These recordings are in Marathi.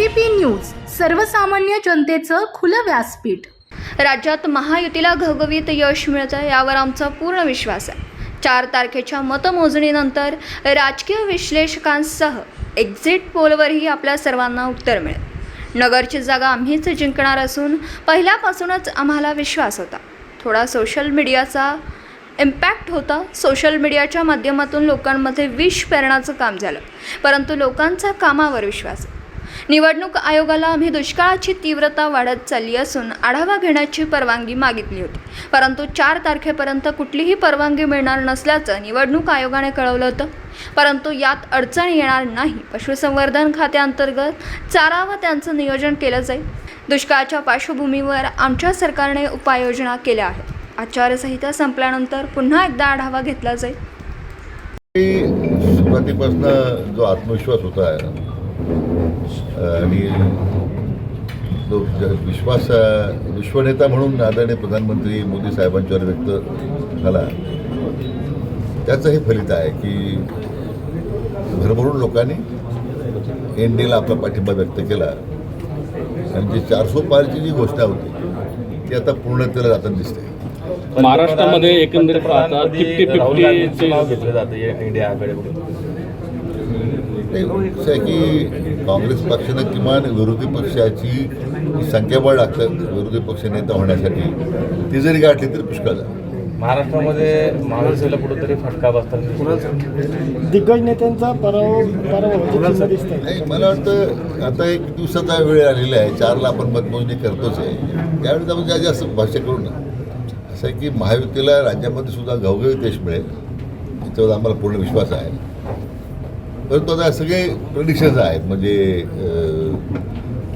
एबीपी न्यूज सर्वसामान्य जनतेचं खुलं व्यासपीठ. राज्यात महायुतीला घवघवीत यश मिळतं यावर आमचा पूर्ण विश्वास आहे. चार तारखेच्या मतमोजणीनंतर राजकीय विश्लेषकांसह एक्झिट पोलवरही आपल्या सर्वांना उत्तर मिळेल. नगरची जागा आम्हीच जिंकणार असून पहिल्यापासूनच आम्हाला विश्वास होता. थोडा सोशल मीडियाचा इम्पॅक्ट होता. सोशल मीडियाच्या माध्यमातून लोकांमध्ये विष पेरण्याचं काम झालं. परंतु लोकांचा कामावर विश्वास आहे. निवडणूक आयोगाला आम्ही दुष्काळाची तीव्रता वाढत चालली असून आढावा घेण्याची परवानगी मागितली होती. परंतु चार तारखेपर्यंत कुठलीही परवानगी मिळणार नसल्याचं निवडणूक आयोगाने कळवलं होतं. परंतु यात अडचण येणार नाही. पशुसंवर्धन खात्याअंतर्गत चारा व त्यांचं नियोजन केलं जाईल. दुष्काळाच्या पार्श्वभूमीवर आमच्या सरकारने उपाययोजना केल्या आहेत. आचारसंहिता संपल्यानंतर पुन्हा एकदा आढावा घेतला जाईल. सुरुवातीपासून जो आत्मविश्वास होता आणि ज- विश्वास विश्वनेता म्हणून आदरणीय प्रधानमंत्री मोदी साहेबांच्यावर व्यक्त झाला. त्याचं हे फलित आहे की भरभरून लोकांनी एन डीला आपला पाठिंबा व्यक्त केला. आणि जी चारसो पारची जी घोषणा होती ती आता पूर्णतेला जाताना दिसते. महाराष्ट्रामध्ये एकंदरीत घेतलं जातं या इंडिया आघाडीकडून नाही असं आहे की काँग्रेस पक्षानं किमान विरोधी पक्षाची संख्याबळ लागतं विरोधी पक्ष नेता होण्यासाठी. ती जरी गाठली तरी पुष्कळ झालं. महाराष्ट्रामध्ये महाविकासला कुठेतरी फटका बसताना दिग्गज नेत्यांचा पराभव नाही मला वाटतं आता एक दिवसाचा वेळ आलेला आहे. चारला आपण मतमोजणी करतोच आहे. त्यावेळेस आपण ज्या जास्त भाष्य करू ना. असं आहे की महायुतीला राज्यामध्ये सुद्धा घवघवीत यश मिळेल. याच्यावर आम्हाला पूर्ण विश्वास आहे. परंतु आता सगळे प्रिडिक्शन्स आहेत. म्हणजे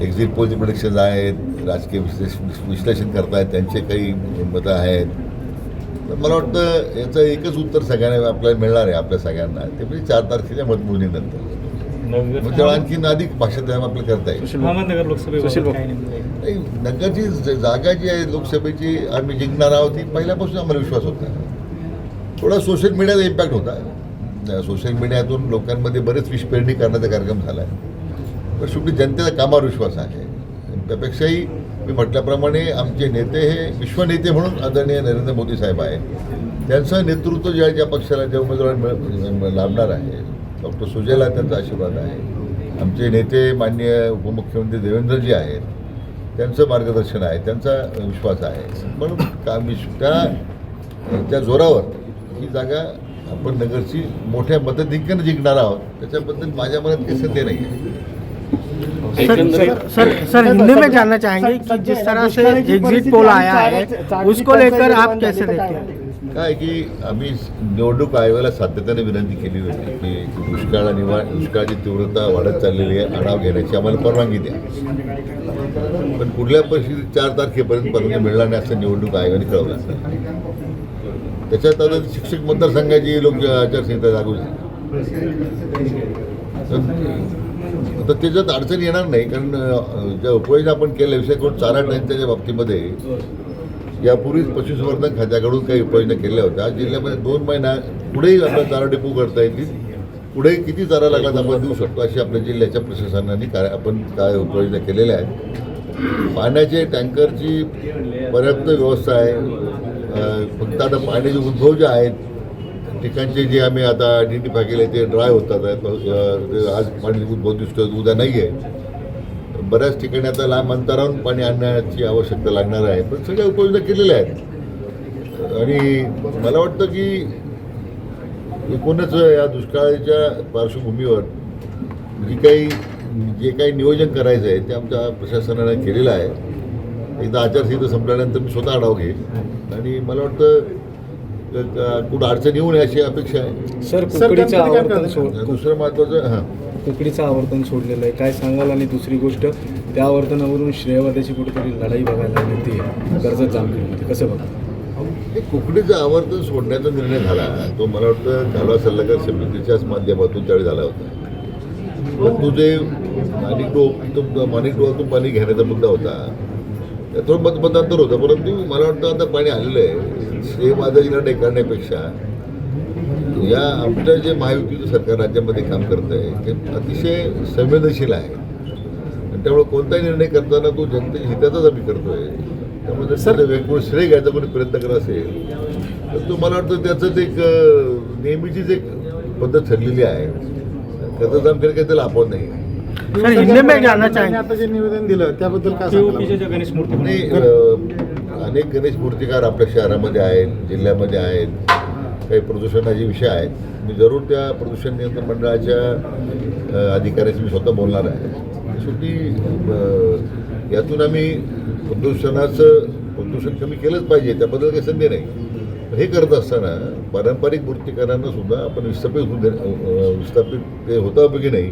एक्झिट पोलचे प्रिडिक्शन्स आहेत राजकीय विश्लेष विश्लेषण करतायत त्यांचे काही मतं आहेत. तर मला वाटतं याचं एकच उत्तर सगळ्यांना आपल्याला मिळणार आहे आपल्या सगळ्यांना. ते म्हणजे चार तारखेच्या मतमोजणीनंतर. तेव्हा आणखीन अधिक भाषा त्यामुळे आपल्याला करता येईल. नगरची जागा जी आहे लोकसभेची आम्ही जिंकणार आहोत ही पहिल्यापासून आम्हाला विश्वास होता. थोडा सोशल मीडियाचा इम्पॅक्ट होता. सोशल मीडियातून लोकांमध्ये बरेच विषपेरणी करण्याचा कार्यक्रम झाला आहे पण शेवटी जनतेचा कामावर विश्वास आहे. त्यापेक्षाही मी म्हटल्याप्रमाणे आमचे नेते हे विश्वनेते म्हणून आदरणीय नरेंद्र मोदी साहेब आहेत. त्यांचं नेतृत्व ज्या ज्या पक्षाला ज्या उमेदवार मिळ- लाभणार आहे डॉक्टर सुजयला त्यांचा आशीर्वाद आहे. आमचे नेते माननीय उपमुख्यमंत्री देवेंद्रजी आहेत. त्यांचं मार्गदर्शन आहे त्यांचा विश्वास आहे. म्हणून का विश त्या जोरावर ही जागा आपण नगरची मोठ्या मताधिक्यानं जिंकणार आहोत. त्याच्याबद्दल माझ्या मनात काही संदेह नाही आहे सर सर हिंदी में जानना चाहेंगे कि जिस तरह से एग्जिट पोल आया है उसको लेकर आप कैसे देखते हैं? काय की आम्ही निवडणूक आयोगाला सातत्याने विनंती केली होती की दुष्काळ निवा दुष्काळाची तीव्रता वाढत चाललेली आहे आढावा घेण्याची आम्हाला परवानगी द्या. पण कुठल्या परिस्थितीत चार तारखेपर्यंत परवानगी मिळणार नाही असं निवडणूक आयोगाने कळवलं. त्याच्यात आता शिक्षक मतदारसंघाची लोक आचारसंहिता लागू झाली. तर त्याच्यात अडचण येणार नाही कारण ज्या उपाययोजना आपण केल्या विषय करून चारा टँकच्या बाबतीमध्ये यापूर्वीच पशुसंवर्धन खात्याकडून काही उपाययोजना केल्या होत्या. जिल्ह्यामध्ये दोन महिना पुढेही आपला चारा डेपो करता येतील. पुढे किती चारा लागला आपण देऊ शकतो अशी आपल्या जिल्ह्याच्या प्रशासनाने काय आपण काय उपाययोजना केलेल्या आहेत. पाण्याचे टँकरची पर्याप्त व्यवस्था आहे. फक्त आता पाण्याचे उद्भव जे आहेत ठिकाणचे जे आम्ही आता आयडेंटिफाय केले ते ड्राय होतात ते आज पाणी उद्भव दिसतोय उद्या नाही आहे बऱ्याच ठिकाणी आता लांब अंतरावरून पाणी आणण्याची आवश्यकता लागणार आहे. पण सगळ्या उपाययोजना केलेल्या आहेत. आणि मला वाटतं की एकूणच या दुष्काळाच्या पार्श्वभूमीवर जी काही जे काही नियोजन करायचं आहे ते आमच्या प्रशासनाने केलेलं आहे. एकदा आचारसंहिता संपल्यानंतर मी स्वतः आढावा घेईन. आणि मला वाटतं कुठं अडचण येऊ नये अशी अपेक्षा आहे. सर कुकडीचं आवर्तन? सोड दुसरं महत्त्वाचं हां. कुकडीचं आवर्तन सोडलेलं आहे. काय सांगाल? आणि दुसरी गोष्ट त्या आवर्तनावरून श्रेयवादाची कुठेतरी लढाई बघायला मिळते. कर्जत जामखेडमध्ये. कसं बघा? हे कुकडीचं आवर्तन सोडण्याचा निर्णय झाला. तो मला वाटतं झाला सल्लागार समितीच्याच माध्यमातून त्यावेळी झाला होता. परंतु जे माणिक डो माणिक डोहातून पाणी घेण्याचा मुद्दा होता थोडं मतमतांतर होतं परंतु मला वाटतं आता पाणी आलेलं आहे. श्रेयवादाची लढाई करण्यापेक्षा या आमचं जे महायुतीचं सरकार राज्यामध्ये काम करत आहे ते अतिशय संवेदनशील आहे. त्यामुळे कोणताही निर्णय करताना तो जनते हिताचाच आम्ही करतोय. त्यामुळे सर वेगवेगळं श्रेय घ्यायचा कोणी प्रयत्न करत असेल तर तो मला वाटतं त्याचं ते एक नेहमीचीच एक पद्धत ठरलेली आहे. कर्ज जामखेड काही त्याला आपण नाही सर हिंदी में जानना चाहेंगे आता जे निवेदन दिलं त्याबद्दल काय सांगाल? गणेश मूर्ती अं, अनेक गणेश मूर्तिकार आपल्या शहरामध्ये आहेत जिल्ह्यामध्ये आहेत काही प्रदूषणाचे विषय आहेत. मी जरूर त्या प्रदूषण नियंत्रण मंडळाच्या अं, अधिकाऱ्याशी मी स्वतः बोलणार आहे. शेवटी अं, यातून आम्ही प्रदूषणाचं प्रदूषण कमी केलंच पाहिजे त्याबद्दल काही संधी नाही. हे करत असताना पारंपरिक मूर्तिकारांना सुद्धा आपण विस्थापित होऊ दे अं, विस्थापित ते होता की नाही.